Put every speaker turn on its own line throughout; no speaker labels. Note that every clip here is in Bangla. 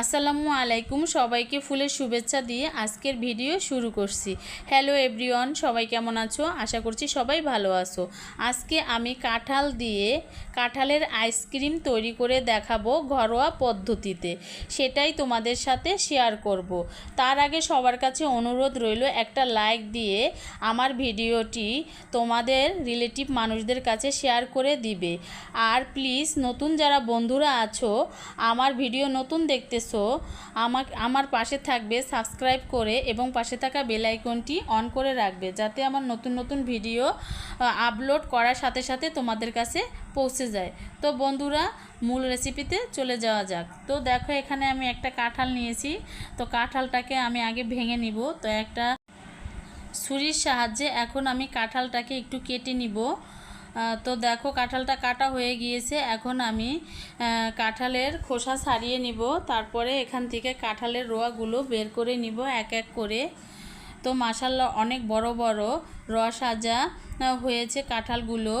আসসালামু আলাইকুম, সবাইকে ফুলের শুভেচ্ছা দিয়ে আজকের ভিডিও শুরু করছি। হ্যালো এভরিওয়ান সবাই কেমন আছো? আশা করছি সবাই ভালো আছো। আজকে আমি কাঁঠাল দিয়ে কাঁঠালের আইসক্রিম তৈরি করে দেখাবো ঘরোয়া পদ্ধতিতে। সেটাই তোমাদের সাথে শেয়ার করব। তার আগে সবার কাছে অনুরোধ রইল, একটা লাইক দিয়ে আমার ভিডিওটি তোমাদের রিলেটিভ মানুষদের কাছে শেয়ার করে দিবে। আর প্লিজ নতুন যারা বন্ধুরা আছো, আমার ভিডিও নতুন দেখতেছো আমাক, আমার আমার পাশে থাকবে, সাবস্ক্রাইব করে এবং পাশে থাকা বেল আইকনটি অন করে রাখবে, যাতে আমার নতুন নতুন ভিডিও আপলোড করার সাথে সাথে তোমাদের কাছে পৌঁছে যায়। তো বন্ধুরা, মূল রেসিপিতে চলে যাওয়া যাক। তো দেখো, এখানে আমি একটা কাঁঠাল নিয়েছি। তো কাঁঠালটাকে আমি আগে ভেঙে নিব। তো একটা ছুরির সাহায্যে এখন আমি কাঁঠালটাকে একটু কেটে নিব। তো দেখো কাঁঠালটা কাটা হয়ে গিয়েছে। এখন আমি কাঁঠালের খোসা ছাড়িয়ে নিব। তারপরে এখান থেকে কাঁঠালের রোয়াগুলো বের করে নিব এক এক করে। তো মাসাল্লাহ অনেক বড় বড় আজা আহ, হয়েছে কাঁঠালগুলো।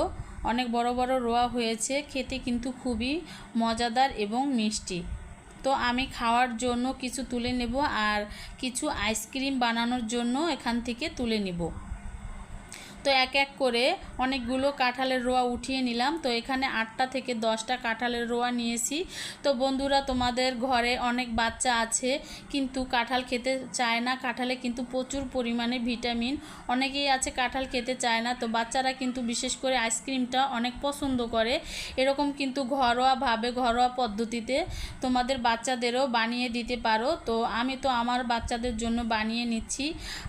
অনেক বড় বড় রোয়া হয়েছে। খেতে কিন্তু খুবই মজাদার এবং মিষ্টি। তো আমি খাওয়ার জন্য কিছু তুলে নেব আর কিছু আইসক্রিম বানানোর জন্য এখান থেকে তুলে নেব। তো এক এক করে অনেকগুলো কাঁঠালের রোয়া উঠিয়ে নিলাম। তো এখানে আটটা থেকে দশটা কাঁঠালের রোয়া নিয়েছি। তো বন্ধুরা, তোমাদের ঘরে অনেক বাচ্চা আছে, কিন্তু কাঁঠাল খেতে চায় না। কাঁঠালে কিন্তু প্রচুর পরিমাণে ভিটামিন। অনেকেই আছে কাঁঠাল খেতে চায় না। তো বাচ্চারা কিন্তু বিশেষ করে আইসক্রিমটা অনেক পছন্দ করে। এরকম কিন্তু ঘরোয়াভাবে, ঘরোয়া পদ্ধতিতে তোমাদের বাচ্চাদেরও বানিয়ে দিতে পারো। তো আমি তো আমার বাচ্চাদের জন্য বানিয়ে নিচ্ছি।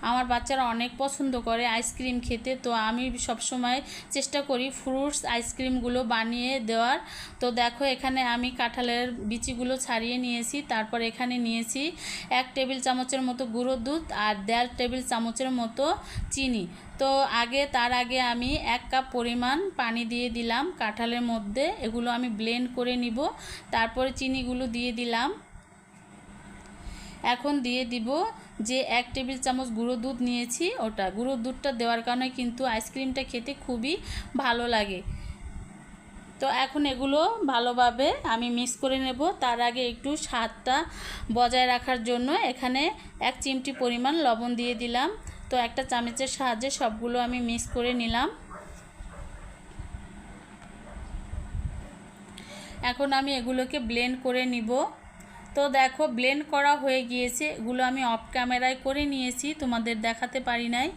আমার বাচ্চারা অনেক পছন্দ করে আইসক্রিম খেতে। তো আমি সবসময় চেষ্টা করি ফ্রুটস আইসক্রিমগুলো বানিয়ে দেওয়ার। তো দেখো এখানে আমি কাঁঠালের বিচিগুলো ছাড়িয়ে নিয়েছি, তারপর এখানে নিয়েছি এক টেবিল চামচের মতো গুঁড়ো দুধ আর দেড় টেবিল চামচের মতো চিনি। তো আগে, তার আগে আমি এক কাপ পরিমাণ পানি দিয়ে দিলাম কাঁঠালের মধ্যে, এগুলো আমি ব্লেন্ড করে নিব। তারপরে চিনিগুলো দিয়ে দিলাম। এখন দিয়ে দিব যে এক টেবিল চামচ গুঁড়ো দুধ নিয়েছি ওটা। গুঁড়ো দুধটা দেওয়ার কারণে কিন্তু আইসক্রিমটা খেতে খুবই ভালো লাগে। তো এখন এগুলো ভালোভাবে আমি মিক্স করে নেব। তার আগে একটু স্বাদটা বজায় রাখার জন্য এখানে এক চিমটি পরিমাণ লবণ দিয়ে দিলাম। তো একটা চামচের সাহায্যে সবগুলো আমি মিক্স করে নিলাম। এখন আমি এগুলোকে ব্লেন্ড করে নিব। তো দেখো ব্লেন্ড করা হয়ে গিয়েছে। এগুলো আমি অফ ক্যামেরায় করে নিয়েছি, তোমাদের দেখাতে পারি নাই।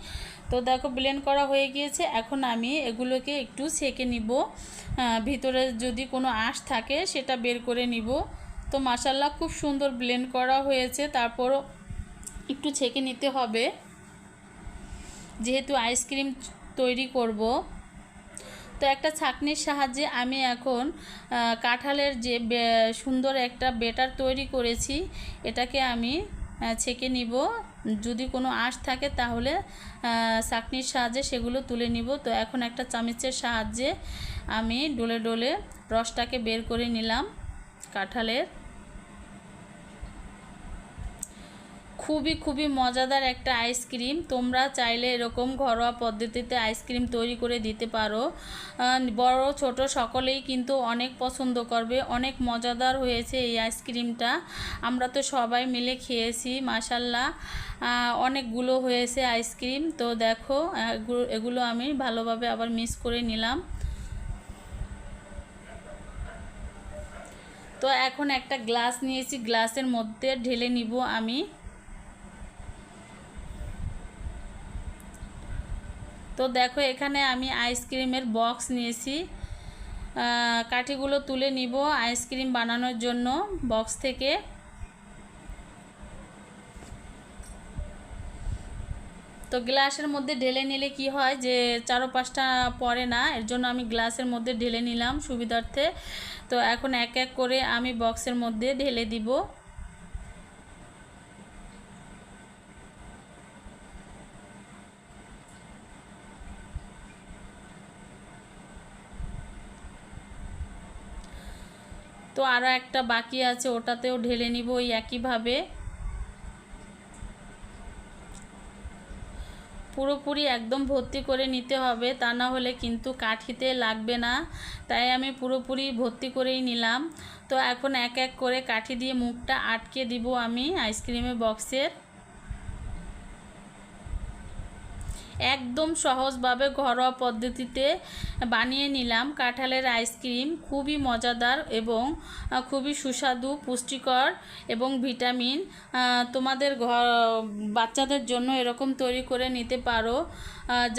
তো দেখো ব্লেন্ড করা হয়ে গিয়েছে। এখন আমি এগুলোকে একটু সেকে নিব। ভিতরে যদি কোনো আঁশ থাকে, সেটা বের করে নিব। তো মাসাল্লাহ খুব সুন্দর ব্লেন্ড করা হয়েছে। তারপরও একটু ছেঁকে নিতে হবে। যেহেতু আইসক্রিম তৈরি করব। তো একটা ছাঁকনির সাহায্যে আমি এখন কাঁঠালের যে সুন্দর একটা বেটার তৈরি করেছি, এটাকে আমি ছেঁকে নিব। যদি কোনো আঁশ থাকে তাহলে চাকনির সাহায্যে সেগুলো তুলে নিব। তো এখন একটা চামচের সাহায্যে আমি ডোলে ডোলে রসটাকে বের করে নিলাম কাঁঠালের। খুবই খুবই মজাদার একটা আইসক্রিম তোমরা চাইলে এরকম ঘরোয়া পদ্ধতিতে আইসক্রিম তৈরি করে দিতে পারো। বড়, ছোট সকলেই কিন্তু অনেক পছন্দ করবে। অনেক মজাদার হয়েছে এই আইসক্রিমটা আমরা তো সবাই মিলে খেয়েছি মাসাল্লাহ অনেকগুলো হয়েছে আইসক্রিম তো দেখো এগুলো- আমি ভালোভাবে আবার মিক্স করে নিলাম। তো এখন একটা গ্লাস নিয়েছি। গ্লাসের মধ্যে ঢেলে নিব আমি। তো দেখো এখানে আমি আইসক্রিমের বক্স নিয়েছি। কাঠিগুলো তুলে নিব আইসক্রিম বানানোর জন্য বক্স থেকে। তো গ্লাসের মধ্যে ঢেলে নিলে কি হয় যে চারো পাঁচটা পড়ে না, এর জন্য আমি গ্লাসের মধ্যে ঢেলে নিলাম সুবিধার্থে। তো এখন এক এক করে আমি বক্সের মধ্যে ঢেলে দিব। তো আরও একটা বাকি আছে, ওটাতেও ঢেলে নিব ওই একইভাবে। পুরোপুরি একদম ভর্তি করে নিতে হবে, তা না হলে কিন্তু কাঠিতে লাগবে না। তাই আমি পুরোপুরি ভর্তি করেই নিলাম। তো এখন এক এক করে কাঠি দিয়ে মুখটা আটকে দিব আমি আইসক্রিমের বক্সের। একদম সহজভাবে ঘরোয়া পদ্ধতিতে বানিয়ে নিলাম। কাঁঠালের আইসক্রিম খুবই মজাদার এবং খুবই সুস্বাদু, পুষ্টিকর এবং ভিটামিন তোমাদের ঘর বাচ্চাদের জন্য এরকম তৈরি করে নিতে পারো।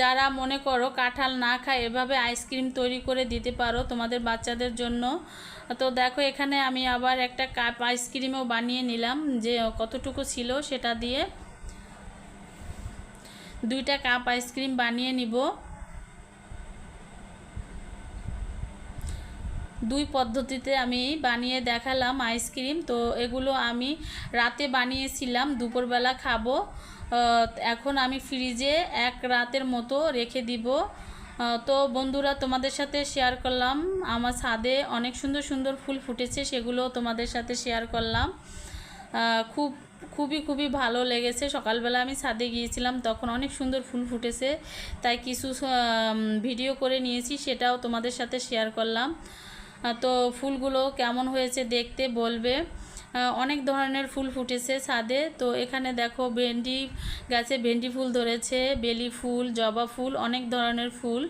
যারা মনে করো কাঁঠাল না খায় এভাবে আইসক্রিম তৈরি করে দিতে পারো তোমাদের বাচ্চাদের জন্য। তো দেখো এখানে আমি আবার একটা কাপ আইসক্রিমও বানিয়ে নিলাম, যে কতটুকু ছিল সেটা দিয়ে। দুইটা কাপ আইসক্রিম বানিয়ে নিব। দুই পদ্ধতিতে আমি বানিয়ে দেখালাম আইসক্রিম তো এগুলো আমি রাতে বানিয়েছিলাম, দুপুরবেলা খাব। এখন আমি ফ্রিজে এক রাতের মতো রেখে দিব। তো বন্ধুরা, তোমাদের সাথে শেয়ার করলাম। আমার ছাদে অনেক সুন্দর সুন্দর ফুল ফুটেছে সেগুলো তোমাদের সাথে শেয়ার করলাম। খুব খুবই খুবই ভালো লেগেছে। সকালবেলা আমি ছাদে গিয়েছিলাম, তখন অনেক সুন্দর ফুল ফুটেছে। তাই কিছু ভিডিও করে নিয়েছি, সেটাও তোমাদের সাথে শেয়ার করলাম। তো ফুলগুলো কেমন হয়েছে দেখতে বলবে। অনেক ধরনের ফুল ফুটেছে ছাদে। তো এখানে দেখো ভেন্ডি গাছে ভেন্ডি ফুল ধরেছে, বেলি ফুল, জবা ফুল, অনেক ধরনের ফুল।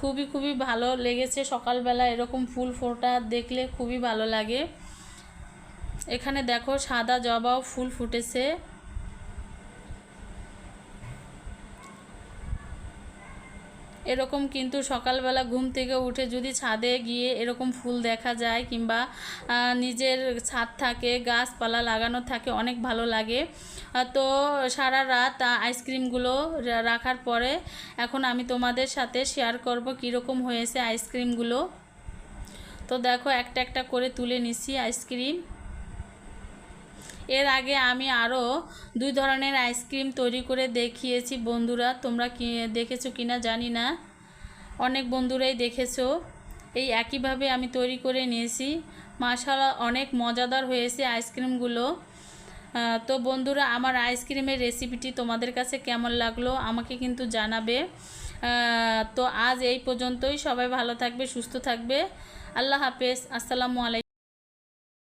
খুবই খুবই ভালো লেগেছে। সকালবেলা এরকম ফুল ফোটা দেখলে খুবই ভালো লাগে। এখানে দেখো সাদা জবাও ফুল ফুটেছে। এরকম কিন্তু সকালবেলা ঘুম থেকে উঠে যদি ছাদে গিয়ে এরকম ফুল দেখা যায় কিংবা নিজের ছাদ থাকে, গাছপালা লাগানো থাকে, অনেক ভালো লাগে। তো সারা রাত আইসক্রিমগুলো রাখার পরে এখন আমি তোমাদের সাথে শেয়ার করব কীরকম হয়েছে আইসক্রিমগুলো। তো দেখো একটা একটা করে তুলে নিছি আইসক্রিম। এর আগে আমি আরও দুই ধরনের আইসক্রিম তৈরি করে দেখিয়েছি, বন্ধুরা। তোমরা কি দেখেছ কি না জানি না। অনেক বন্ধুরাই দেখেছ। এই একইভাবে আমি তৈরি করে নিয়েছি। মাশালা অনেক মজাদার হয়েছে আইসক্রিমগুলো তো বন্ধুরা, আমার আইসক্রিমের রেসিপিটি তোমাদের কাছে কেমন লাগল আমাকে কিন্তু জানাবে। তো আজ এই পর্যন্তই। সবাই ভালো থাকবে, সুস্থ থাকবে। আল্লাহ হাফেজ। আসসালামু আলাইকুম।